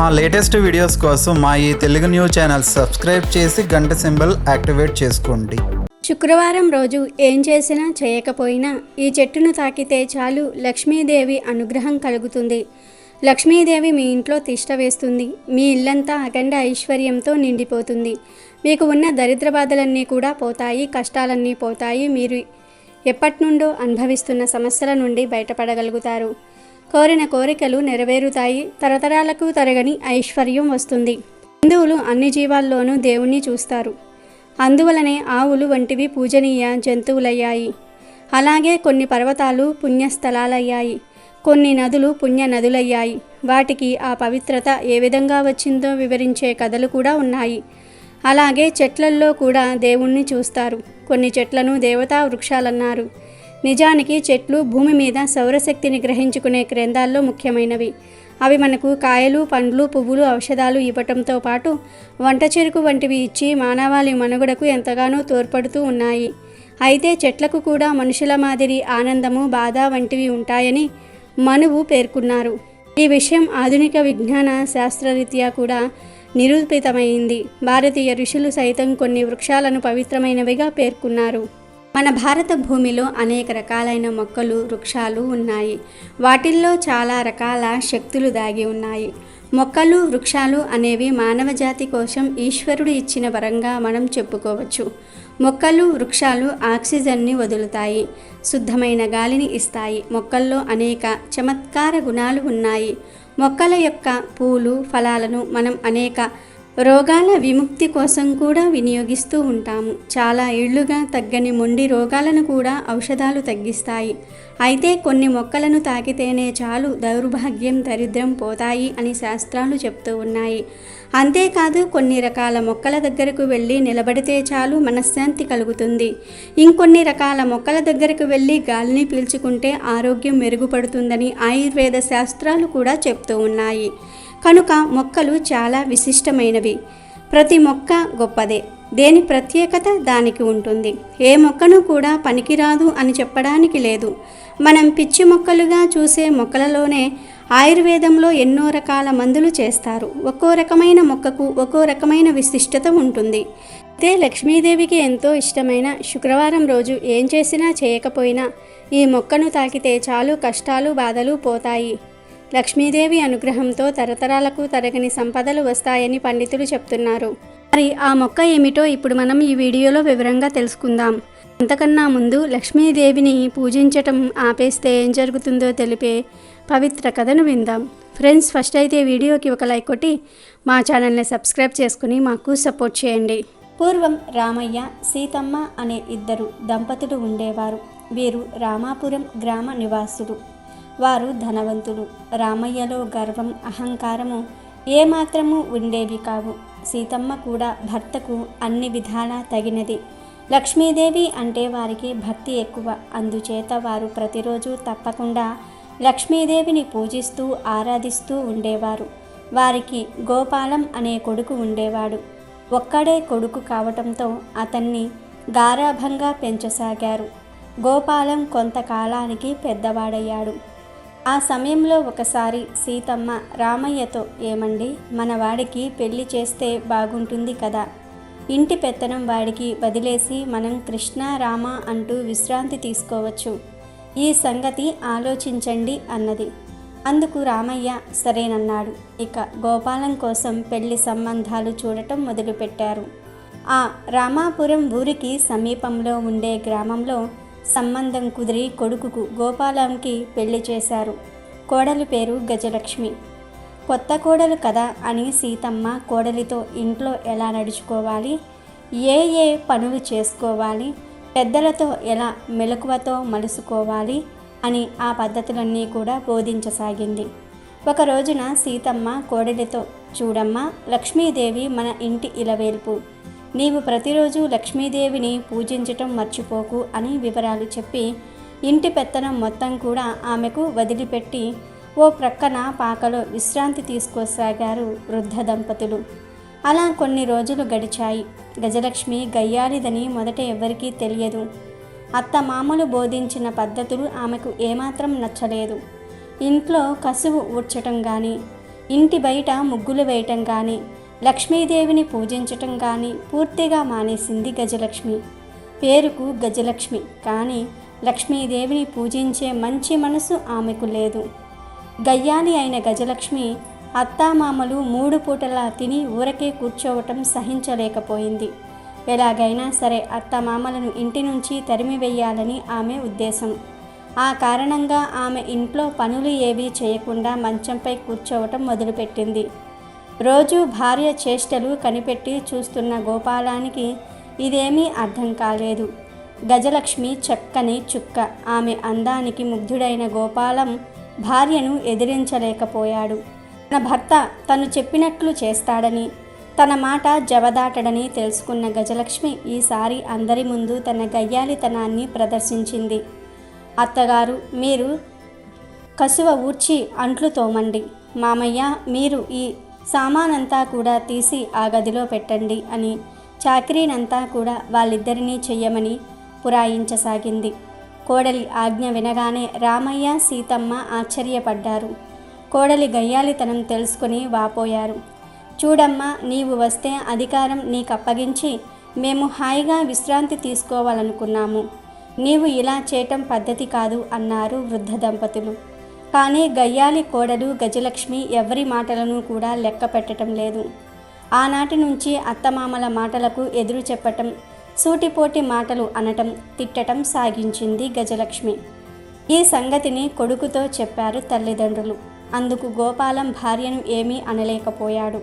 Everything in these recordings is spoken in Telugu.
మా లేటెస్ట్ వీడియోస్ కోసం మా ఈ తెలుగు న్యూస్ ఛానల్ సబ్స్క్రైబ్ చేసి గంట సింబల్ యాక్టివేట్ చేసుకోండి. శుక్రవారం రోజు ఏం చేసినా చేయకపోయినా ఈ చెట్టును తాకితే చాలు లక్ష్మీదేవి అనుగ్రహం కలుగుతుంది. లక్ష్మీదేవి మీ ఇంట్లో తిష్ట వేస్తుంది. మీ ఇల్లంతా అఖండ ఐశ్వర్యంతో నిండిపోతుంది. మీకు ఉన్న దరిద్ర బాధలన్నీ కూడా పోతాయి కష్టాలన్నీ పోతాయి. మీరు ఎప్పటి నుండో అనుభవిస్తున్న సమస్యల నుండి బయటపడగలుగుతారు. కోరిన కోరికలు నెరవేరుతాయి తరతరాలకు తరగని ఐశ్వర్యం వస్తుంది. హిందువులు అన్ని జీవాల్లోనూ దేవుణ్ణి చూస్తారు. అందువలనే ఆవులు వంటివి పూజనీయ జంతువులయ్యాయి. అలాగే కొన్ని పర్వతాలు పుణ్యస్థలాలయ్యాయి. కొన్ని నదులు పుణ్య నదులయ్యాయి వాటికి ఆ పవిత్రత ఏ విధంగా వచ్చిందో వివరించే కథలు కూడా ఉన్నాయి. అలాగే చెట్లల్లో కూడా దేవుణ్ణి చూస్తారు. కొన్ని చెట్లను దేవతా వృక్షాలన్నారు. నిజానికి చెట్లు భూమి మీద సౌరశక్తిని గ్రహించుకునే గ్రంథాల్లో ముఖ్యమైనవి. అవి మనకు కాయలు పండ్లు పువ్వులు ఔషధాలు ఇవ్వటంతో పాటు వంట చెరుకు వంటివి ఇచ్చి మానవాళి మనుగడకు ఎంతగానో తోడ్పడుతూ ఉన్నాయి. అయితే చెట్లకు కూడా మనుషుల మాదిరి ఆనందము బాధ వంటివి ఉంటాయని మనువు పేర్కొన్నారు. ఈ విషయం ఆధునిక విజ్ఞాన శాస్త్రరీత్యా కూడా నిరూపితమైంది. భారతీయ ఋషులు సైతం కొన్ని వృక్షాలను పవిత్రమైనవిగా పేర్కొన్నారు. మన భారత భూమిలో అనేక రకాలైన మొక్కలు వృక్షాలు ఉన్నాయి. వాటిల్లో చాలా రకాల శక్తులు దాగి ఉన్నాయి. మొక్కలు వృక్షాలు అనేవి మానవ జాతి కోసం ఈశ్వరుడు ఇచ్చిన వరంగా మనం చెప్పుకోవచ్చు. మొక్కలు వృక్షాలు ఆక్సిజన్ని వదులుతాయి శుద్ధమైన గాలిని ఇస్తాయి. మొక్కల్లో అనేక చమత్కార గుణాలు ఉన్నాయి. మొక్కల యొక్క పూలు ఫలాలను మనం అనేక రోగాల విముక్తి కోసం కూడా వినియోగిస్తూ ఉంటాము. చాలా ఏళ్ళుగా తగ్గని మొండి రోగాలను కూడా ఔషధాలు తగ్గిస్తాయి. అయితే కొన్ని మొక్కలను తాకితేనే చాలు దౌర్భాగ్యం దరిద్రం పోతాయి అని శాస్త్రాలు చెప్తూ ఉన్నాయి. అంతేకాదు కొన్ని రకాల మొక్కల దగ్గరకు వెళ్ళి నిలబడితే చాలు మనశ్శాంతి కలుగుతుంది. ఇంకొన్ని రకాల మొక్కల దగ్గరకు వెళ్ళి గాలిని పీల్చుకుంటే ఆరోగ్యం మెరుగుపడుతుందని ఆయుర్వేద శాస్త్రాలు కూడా చెప్తూ ఉన్నాయి. కనుక మొక్కలు చాలా విశిష్టమైనవి. ప్రతి మొక్క గొప్పదే. దేని ప్రత్యేకత దానికి ఉంటుంది. ఏ మొక్కను కూడా పనికిరాదు అని చెప్పడానికి లేదు. మనం పిచ్చి మొక్కలుగా చూసే మొక్కలలోనే ఆయుర్వేదంలో ఎన్నో రకాల మందులు చేస్తారు. ఒక్కో రకమైన మొక్కకు ఒక్కో రకమైన విశిష్టత ఉంటుంది. అయితే లక్ష్మీదేవికి ఎంతో ఇష్టమైన శుక్రవారం రోజు ఏం చేసినా చేయకపోయినా ఈ మొక్కను తాకితే చాలు కష్టాలు బాధలు పోతాయి. లక్ష్మీదేవి అనుగ్రహంతో తరతరాలకు తరగని సంపదలు వస్తాయని పండితులు చెప్తున్నారు. మరి ఆ మొక్క ఏమిటో ఇప్పుడు మనం ఈ వీడియోలో వివరంగా తెలుసుకుందాం. అంతకన్నా ముందు లక్ష్మీదేవిని పూజించటం ఆపేస్తే ఏం జరుగుతుందో తెలిపే పవిత్ర కథను విందాం. ఫ్రెండ్స్ ఫస్ట్ అయితే వీడియోకి ఒక లైక్ కొట్టి మా ఛానల్ని సబ్స్క్రైబ్ చేసుకుని మాకు సపోర్ట్ చేయండి. పూర్వం రామయ్య సీతమ్మ అనే ఇద్దరు దంపతులు ఉండేవారు. వీరు రామాపురం గ్రామ నివాసులు. వారు ధనవంతులు. రామయ్యలో గర్వం అహంకారము ఏమాత్రము ఉండేవి కావు. సీతమ్మ కూడా భర్తకు అన్ని విధాలా తగినది. లక్ష్మీదేవి అంటే వారికి భక్తి ఎక్కువ. అందుచేత వారు ప్రతిరోజు తప్పకుండా లక్ష్మీదేవిని పూజిస్తూ ఆరాధిస్తూ ఉండేవారు. వారికి గోపాలం అనే కొడుకు ఉండేవాడు. ఒక్కడే కొడుకు కావటంతో అతన్ని గారాభంగా పెంచసాగారు. గోపాలం కొంతకాలానికి పెద్దవాడయ్యాడు. ఆ సమయంలో ఒకసారి సీతమ్మ రామయ్యతో ఏమండి మన వాడికి పెళ్ళి చేస్తే బాగుంటుంది కదా ఇంటి పెత్తనం వాడికి వదిలేసి మనం కృష్ణ రామ అంటూ విశ్రాంతి తీసుకోవచ్చు. ఈ సంగతి ఆలోచించండి అన్నది. అందుకు రామయ్య సరేనన్నాడు. ఇక గోపాలం కోసం పెళ్ళి సంబంధాలు చూడటం మొదలుపెట్టారు. ఆ రామాపురం ఊరికి సమీపంలో ఉండే గ్రామంలో సంబంధం కుదిరి కొడుకుకు గోపాలంకి పెళ్ళి చేశారు. కోడలి పేరు గజలక్ష్మి. కొత్త కోడలు కదా అని సీతమ్మ కోడలితో ఇంట్లో ఎలా నడుచుకోవాలి? ఏ ఏ పనులు చేసుకోవాలి? పెద్దలతో ఎలా మెలకువతో మలుసుకోవాలి? అని ఆ పద్ధతులన్నీ కూడా బోధించసాగింది. ఒక రోజున సీతమ్మ కోడలితో చూడమ్మా లక్ష్మీదేవి మన ఇంటి ఇలవేల్పు. నీవు ప్రతిరోజు లక్ష్మీదేవిని పూజించటం మర్చిపోకు అని వివరాలు చెప్పి ఇంటి పెత్తనం మొత్తం కూడా ఆమెకు వదిలిపెట్టి ఓ ప్రక్కన పాకలో విశ్రాంతి తీసుకోసాగారు వృద్ధ దంపతులు. అలా కొన్ని రోజులు గడిచాయి. గజలక్ష్మి గయ్యాలిదని మొదట ఎవరికీ తెలియదు. అత్త మామలు బోధించిన పద్ధతులు ఆమెకు ఏమాత్రం నచ్చలేదు. ఇంట్లో కసువు ఊడ్చటం కానీ ఇంటి బయట ముగ్గులు వేయటం కానీ లక్ష్మీదేవిని పూజించటం కానీ పూర్తిగా మానేసింది గజలక్ష్మి. పేరుకు గజలక్ష్మి కానీ లక్ష్మీదేవిని పూజించే మంచి మనసు ఆమెకు లేదు. గయ్యాలి అయిన గజలక్ష్మి అత్తామామలు మూడు పూటలా తిని ఊరకే కూర్చోవటం సహించలేకపోయింది. ఎలాగైనా సరే అత్తమామలను ఇంటి నుంచి తరిమివేయాలని ఆమె ఉద్దేశం. ఆ కారణంగా ఆమె ఇంట్లో పనులు ఏవీ చేయకుండా మంచంపై కూర్చోవటం మొదలుపెట్టింది. రోజు భార్య చేష్టలు కనిపెట్టి చూస్తున్న గోపాలానికి ఇదేమీ అర్థం కాలేదు. గజలక్ష్మి చక్కని చుక్క. ఆమె అందానికి ముగ్ధుడైన గోపాలం భార్యను ఎదిరించలేకపోయాడు. తన భర్త తను చెప్పినట్లు చేస్తాడని తన మాట జవదాటడని తెలుసుకున్న గజలక్ష్మి ఈసారి అందరి ముందు తన గయ్యాలితనాన్ని ప్రదర్శించింది. అత్తగారు మీరు కసువ ఊడ్చి అంట్లు తోమండి. మామయ్య మీరు ఈ సామానంతా కూడా తీసి ఆ గదిలో పెట్టండి అని చాకరీనంతా కూడా వాళ్ళిద్దరినీ చెయ్యమని పురాయించసాగింది. కోడలి ఆజ్ఞ వినగానే రామయ్య సీతమ్మ ఆశ్చర్యపడ్డారు. కోడలి గయ్యాలితనం తెలుసుకుని వాపోయారు. చూడమ్మా నీవు వస్తే అధికారం నీకు అప్పగించి మేము హాయిగా విశ్రాంతి తీసుకోవాలనుకున్నాము. నీవు ఇలా చేయటం పద్ధతి కాదు అన్నారు వృద్ధ దంపతులు. కానీ గయ్యాలి కోడలు గజలక్ష్మి ఎవరి మాటలను కూడా లెక్క పెట్టడం లేదు. ఆనాటి నుంచి అత్తమామల మాటలకు ఎదురు చెప్పటం సూటిపోటి మాటలు అనటం తిట్టటం సాగించింది గజలక్ష్మి. ఈ సంగతిని కొడుకుతో చెప్పారు తల్లిదండ్రులు. అందుకు గోపాలం భార్యను ఏమీ అనలేకపోయాడు.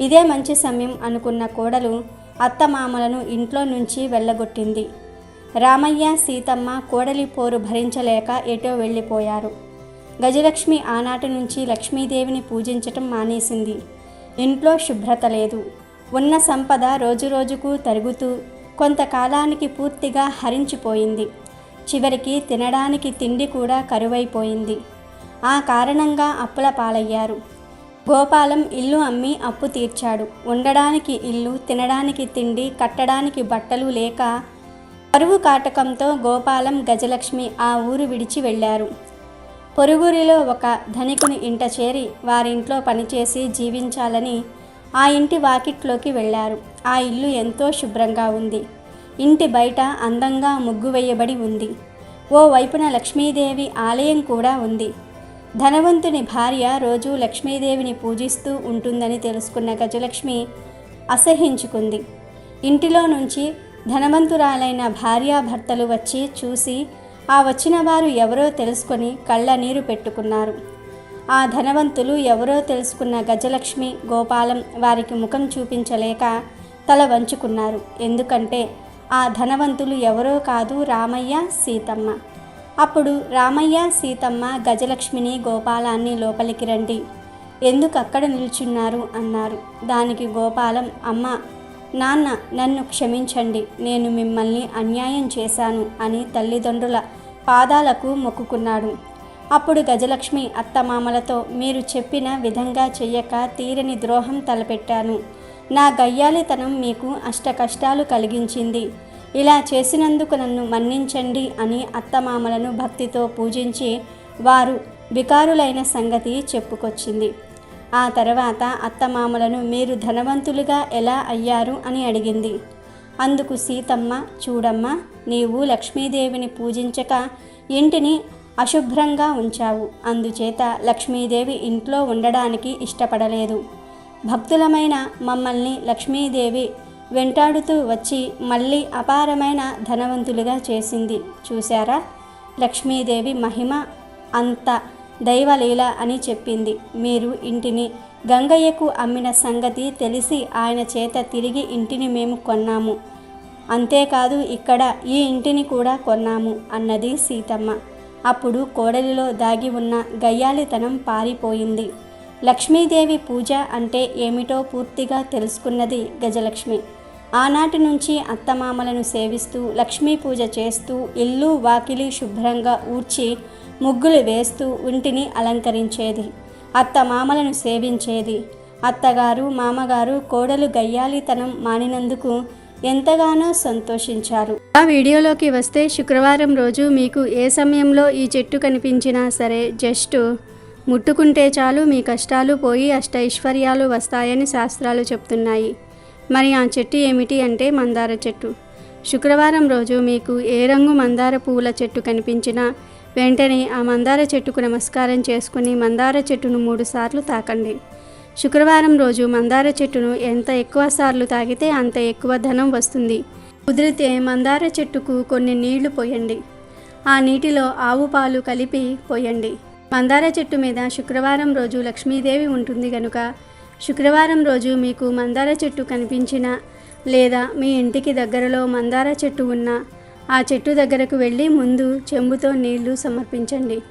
ఇదే మంచి సమయం అనుకున్న కోడలు అత్తమామలను ఇంట్లో నుంచి వెళ్ళగొట్టింది. రామయ్య సీతమ్మ కోడలి పోరు భరించలేక ఎటో వెళ్ళిపోయారు. గజలక్ష్మి ఆనాటి నుంచి లక్ష్మీదేవిని పూజించటం మానేసింది. ఇంట్లో శుభ్రత లేదు. ఉన్న సంపద రోజురోజుకు తరుగుతూ కొంతకాలానికి పూర్తిగా హరించిపోయింది. చివరికి తినడానికి తిండి కూడా కరువైపోయింది. ఆ కారణంగా అప్పుల పాలయ్యారు. గోపాలం ఇల్లు అమ్మి అప్పు తీర్చాడు. ఉండడానికి ఇల్లు తినడానికి తిండి కట్టడానికి బట్టలు లేక కరువు కాటకంతో గోపాలం గజలక్ష్మి ఆ ఊరు విడిచి వెళ్ళారు. పొరుగురిలో ఒక ధనికుని ఇంట చేరి వారింట్లో పనిచేసి జీవించాలని ఆ ఇంటి వాకిట్లోకి వెళ్ళారు. ఆ ఇల్లు ఎంతో శుభ్రంగా ఉంది. ఇంటి బయట అందంగా ముగ్గు వేయబడి ఉంది. ఓ వైపున లక్ష్మీదేవి ఆలయం కూడా ఉంది. ధనవంతుని భార్య రోజు లక్ష్మీదేవిని పూజిస్తూ ఉంటుందని తెలుసుకున్న గజలక్ష్మి అసహించుకుంది ఇంటిలో నుంచి ధనవంతురాలైన భార్యాభర్తలు వచ్చి చూసి ఆ వచ్చిన వారు ఎవరో తెలుసుకొని కళ్ళ నీరు పెట్టుకున్నారు. ఆ ధనవంతులు ఎవరో తెలుసుకున్న గజలక్ష్మి గోపాలం వారికి ముఖం చూపించలేక తల వంచుకున్నారు. ఎందుకంటే ఆ ధనవంతులు ఎవరో కాదు రామయ్య సీతమ్మ. అప్పుడు రామయ్య సీతమ్మ గజలక్ష్మిని గోపాలాన్ని లోపలికి రండి. ఎందుకు అక్కడ నిల్చున్నారు? అన్నారు. దానికి గోపాలం అమ్మ నాన్న నన్ను క్షమించండి. నేను మిమ్మల్ని అన్యాయం చేశాను అని తల్లిదండ్రుల పాదాలకు మొక్కుకున్నాడు. అప్పుడు గజలక్ష్మి అత్తమామలతో మీరు చెప్పిన విధంగా చెయ్యక తీరని ద్రోహం తలపెట్టాను. నా గయ్యాలితనం మీకు అష్ట కష్టాలు కలిగించింది. ఇలా చేసినందుకు నన్ను మన్నించండి అని అత్తమామలను భక్తితో పూజించి వారు వికారులైన సంగతి చెప్పుకొచ్చింది. ఆ తర్వాత అత్తమామలను మీరు ధనవంతులుగా ఎలా అయ్యారు అని అడిగింది. అందుకు సీతమ్మ చూడమ్మా నీవు లక్ష్మీదేవిని పూజించక ఇంటిని అశుభ్రంగా ఉంచావు. అందుచేత లక్ష్మీదేవి ఇంట్లో ఉండడానికి ఇష్టపడలేదు. భక్తులమైన మమ్మల్ని లక్ష్మీదేవి వెంటాడుతూ వచ్చి మళ్ళీ అపారమైన ధనవంతులుగా చేసింది. చూశారా? లక్ష్మీదేవి మహిమ అంత దైవలీల అని చెప్పింది. మీరు ఇంటిని గంగయ్యకు అమ్మిన సంగతి తెలిసి ఆయన చేత తిరిగి ఇంటిని మేము కొన్నాము. అంతేకాదు ఇక్కడ ఈ ఇంటిని కూడా కొన్నాము అన్నది సీతమ్మ. అప్పుడు కోడలిలో దాగి ఉన్న గయ్యాలితనం పారిపోయింది. లక్ష్మీదేవి పూజ అంటే ఏమిటో పూర్తిగా తెలుసుకున్నది గజలక్ష్మి. ఆనాటి నుంచి అత్తమామలను సేవిస్తూ లక్ష్మీ పూజ చేస్తూ ఇల్లు వాకిలి శుభ్రంగా ఊడ్చి ముగ్గులు వేస్తూ ఇంటిని అలంకరించేది. అత్త మామలను సేవించేది. అత్తగారు మామగారు కోడలు గయ్యాలితనం మానినందుకు ఎంతగానో సంతోషించారు. ఆ వీడియోలోకి వస్తే శుక్రవారం రోజు మీకు ఏ సమయంలో ఈ చెట్టు కనిపించినా సరే జస్ట్ ముట్టుకుంటే చాలు మీ కష్టాలు పోయి అష్టైశ్వర్యాలు వస్తాయని శాస్త్రాలు చెప్తున్నాయి. మరి ఆ చెట్టు ఏమిటి అంటే మందార చెట్టు. శుక్రవారం రోజు మీకు ఏ రంగు మందార పువ్వుల చెట్టు కనిపించినా వెంటనే ఆ మందార చెట్టుకు నమస్కారం చేసుకుని మందార చెట్టును మూడు సార్లు తాకండి. శుక్రవారం రోజు మందార చెట్టును ఎంత ఎక్కువ సార్లు తాగితే అంత ఎక్కువ ధనం వస్తుంది. కుదిరితే మందార చెట్టుకు కొన్ని నీళ్ళు పోయండి. ఆ నీటిలో ఆవు పాలు కలిపి పోయండి. మందార చెట్టు మీద శుక్రవారం రోజు లక్ష్మీదేవి ఉంటుంది కనుక శుక్రవారం రోజు మీకు మందార చెట్టు కనిపించిన లేదా మీ ఇంటికి దగ్గరలో మందార చెట్టు ఉన్న ఆ చెట్టు దగ్గరకు వెళ్ళి ముందు చెంబుతో నీళ్ళు సమర్పించండి.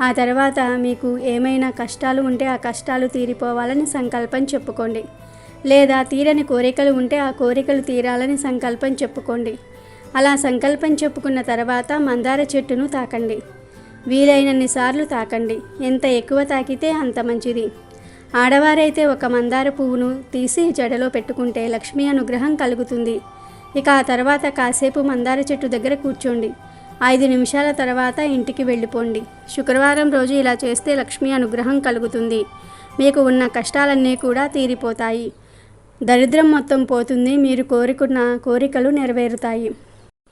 ఆ తర్వాత మీకు ఏమైనా కష్టాలు ఉంటే ఆ కష్టాలు తీరిపోవాలని సంకల్పం చెప్పుకోండి. లేదా తీరని కోరికలు ఉంటే ఆ కోరికలు తీరాలని సంకల్పం చెప్పుకోండి. అలా సంకల్పం చెప్పుకున్న తర్వాత మందార చెట్టును తాకండి. వీలైనన్ని సార్లు తాకండి. ఎంత ఎక్కువ తాకితే అంత మంచిది. ఆడవారైతే ఒక మందార పువ్వును తీసి జడలో పెట్టుకుంటే లక్ష్మీ అనుగ్రహం కలుగుతుంది. ఇక ఆ తర్వాత కాసేపు మందార చెట్టు దగ్గర కూర్చోండి. ఐదు నిమిషాల తర్వాత ఇంటికి వెళ్ళిపోండి. శుక్రవారం రోజు ఇలా చేస్తే లక్ష్మీ అనుగ్రహం కలుగుతుంది. మీకు ఉన్న కష్టాలన్నీ కూడా తీరిపోతాయి. దరిద్రం మొత్తం పోతుంది. మీరు కోరుకున్న కోరికలు నెరవేరుతాయి.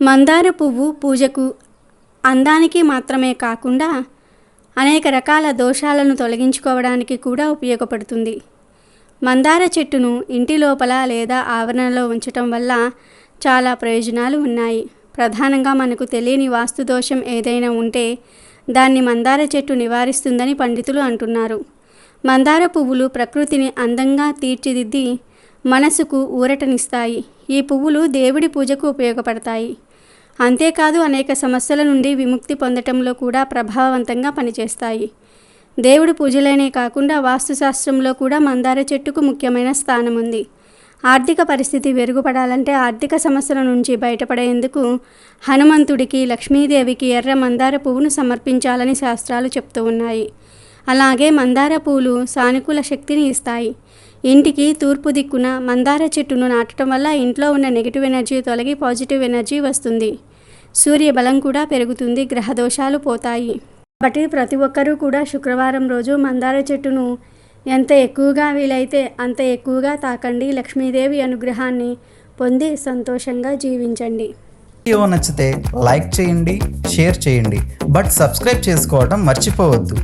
మందార పువ్వు పూజకు అందానికి మాత్రమే కాకుండా అనేక రకాల దోషాలను తొలగించుకోవడానికి కూడా ఉపయోగపడుతుంది. మందార చెట్టును ఇంటి లోపల లేదా ఆవరణలో ఉంచటం వల్ల చాలా ప్రయోజనాలు ఉన్నాయి. ప్రధానంగా మనకు తెలియని వాస్తు దోషం ఏదైనా ఉంటే దాన్ని మందార చెట్టు నివారిస్తుందని పండితులు అంటున్నారు. మందార పువ్వులు ప్రకృతిని అందంగా తీర్చిదిద్ది మనసుకు ఊరటనిస్తాయి. ఈ పువ్వులు దేవుడి పూజకు ఉపయోగపడతాయి. అంతేకాదు అనేక సమస్యల నుండి విముక్తి పొందటంలో కూడా ప్రభావవంతంగా పనిచేస్తాయి. దేవుడి పూజలనే కాకుండా వాస్తుశాస్త్రంలో కూడా మందార చెట్టుకు ముఖ్యమైన స్థానం ఉంది ఆర్థిక పరిస్థితి మెరుగుపడాలంటే ఆర్థిక సమస్యల నుంచి బయటపడేందుకు హనుమంతుడికి లక్ష్మీదేవికి ఎర్ర మందార పువ్వును సమర్పించాలని శాస్త్రాలు చెప్తూ ఉన్నాయి. అలాగే మందార పువ్వులు సానుకూల శక్తిని ఇస్తాయి. ఇంటికి తూర్పు దిక్కున మందార చెట్టును నాటడం వల్ల ఇంట్లో ఉన్న నెగిటివ్ ఎనర్జీ తొలగి పాజిటివ్ ఎనర్జీ వస్తుంది. సూర్య బలం కూడా పెరుగుతుంది గ్రహ దోషాలు పోతాయి. కాబట్టి ప్రతి ఒక్కరూ కూడా శుక్రవారం రోజు మందార చెట్టును ఎంత ఎక్కువగా వీలైతే అంత ఎక్కువగా తాకండి లక్ష్మీదేవి అనుగ్రహాన్ని పొంది సంతోషంగా జీవించండి. వీడియో నచ్చితే లైక్ చేయండి షేర్ చేయండి బట్ సబ్స్క్రైబ్ చేసుకోవడం మర్చిపోవద్దు.